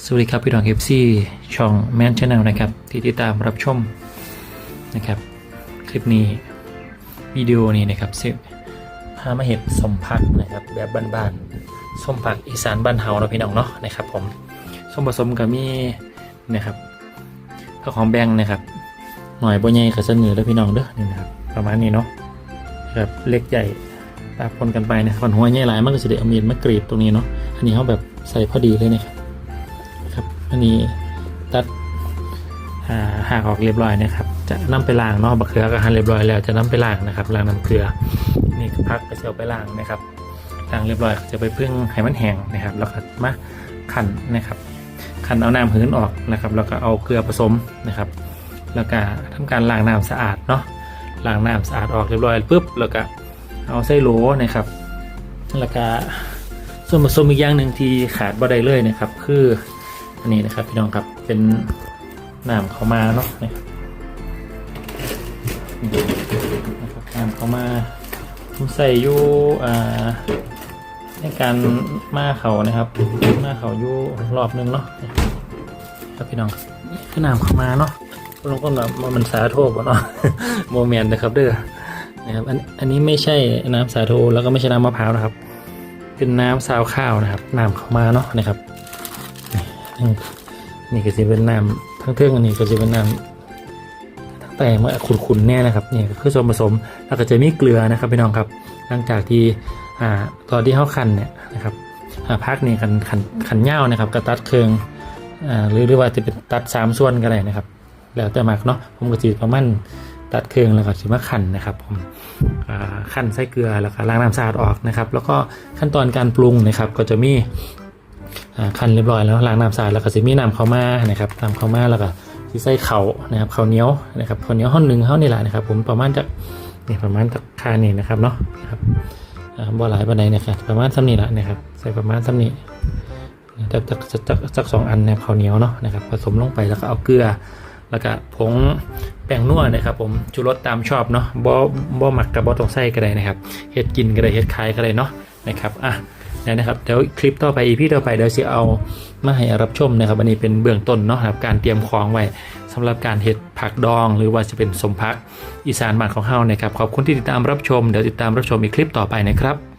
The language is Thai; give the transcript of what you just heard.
สวัสดีครับพี่น้องเอฟซีช่องแมนช n แนลนะครับ ที่ติดตามรับชมนะครับ คลิปนี้วิดีโอนี้นะครับสิพามาเห็ดสมพักนะครับ แบบบ้านๆส้มผักอีสานบ้านเฮาเนาะพี่น้องเนาะนะครับ ผมส้มผสมกับมีนะครับข้าวหอมแบงนะครับ หน่อยบ่ใหญ่กับเสนอแล้วพี่น้องเด้อนี่นะครับ ประมาณนี้เนาะครับเล็กใหญ่ตาปนกันไปนะครับหัวใหญ่หลายมันก็จะได้เอามีดมากรีดตรงนี้เนาะอันนี้เขาแบบใส่พอดีเลยนะครับ อันนี้ตัดหากออกเรียบร้อยนะครับ จะนำไปล้างเนาะบักเขือก็หั่นเรียบร้อยแล้วจะนำไปล้างนะครับล้างน้ำเกลือ นี่ก็พักก็จะเอาไปล้างนะครับล้างเรียบร้อยจะไปพึ่งให้มันแห้งนะครับแล้วก็มาขันนะครับขันเอาน้ำหืนออกนะครับ แล้วก็เอาเกลือผสมนะครับ แล้วก็ทำการล้างน้ำสะอาดเนาะล้างน้ำสะอาดออกเรียบร้อยปุ๊บแล้วก็เอาไส้โหลนะครับ แล้วก็ส่วนผสมอีกอย่างหนึ่งที่ขาดบ่ได้เลยนะครับ คือ อันนี้นะครับพี่น้องครับเป็นน้ำเขามาเนาะนี่นะครับน้ำเขามาผมใส่อยู่อ่าในการมาเขานะครับมาเขาอยู่รอบหนึงเนาะครับพี่น้องนี่คือน้ำเขามาเนาะลงก็แบบมันสาโทบ่เนาะโมเมนต์นะครับเด้อนะครับอันอันนี้ไม่ใช่น้ำสาโทแล้วก็ไม่ใช่น้ำมะพร้าวนะครับ เป็นน้ำซาวข้าวนะครับน้ำเข้ามาเนาะนะครับ นี่ก็จะเป็นน้ำทั้งเทื่องอันนี้ก็จะเป็นน้ำทั้งแต่เมื่อขุนๆแน่นะครับนี่ก็คือส่วนผสมแล้วก็จะมีเกลือนะครับพี่น้องครับ หลังจากที่อ่าตอนที่เข้าคันเนี่ยนะครับอ่าพักนี่ขันขันขันเง่านะครับกระตัดเครื่องอ่าหรือหรือว่าจะเป็นตัดสามส่วนก็ได้นะครับ แล้วแต่มักเนาะผมก็จะประมาณตัดเครื่องแล้วก็สิมาขันนะครับผมอ่าขันใส่เกลือแล้วก็ล้างน้ำสะอาดออกนะครับ แล้วก็ขั้นตอนการปรุงนะครับ ก็จะมี ขันเรียบร้อยแล้วล้างน้ำสะอาดแล้วก็จะมีน้ำข้าวมานะครับน้ำข้าวมาแล้วก็ที่ใส่เขานะครับข้าวเหนียวนะครับข้าวเหนียวห่อหนึ่งเท่านี่แหละนะครับผมประมาณจะนี่ประมาณตะคานี่นะครับเนาะครับบ่หลายปานใดนะครับประมาณซ้ำนี่ละนะครับใส่ประมาณซ้ำนี่จักจักจักจักสองอันนะครับข้าวเหนียวเนาะนะครับผสมลงไปแล้วก็เอาเกลือ แล้วก็ผงแป้งนัวนะครับ ผมชูรสตามชอบเนาะบ่บ่หมักกับบ่ต้องใส่ก็ได้นะครับเฮ็ดกินก็ได้เฮ็ดขายก็ได้เนาะนะครับอะ นะครับเดี๋ยวคลิปต่อไปอีพีต่อไปเดี๋ยวจะเอามาให้รับชมนะครับอันนี้เป็นเบื้องต้นเนาะครับการเตรียมของไว้สำหรับการเห็ดผักดอง หรือว่าจะเป็นสมพักอีสานบ้านของเฮานะครับขอบคุณที่ติดตามรับชมเดี๋ยวติดตามรับชมอีกคลิปต่อไปนะครับ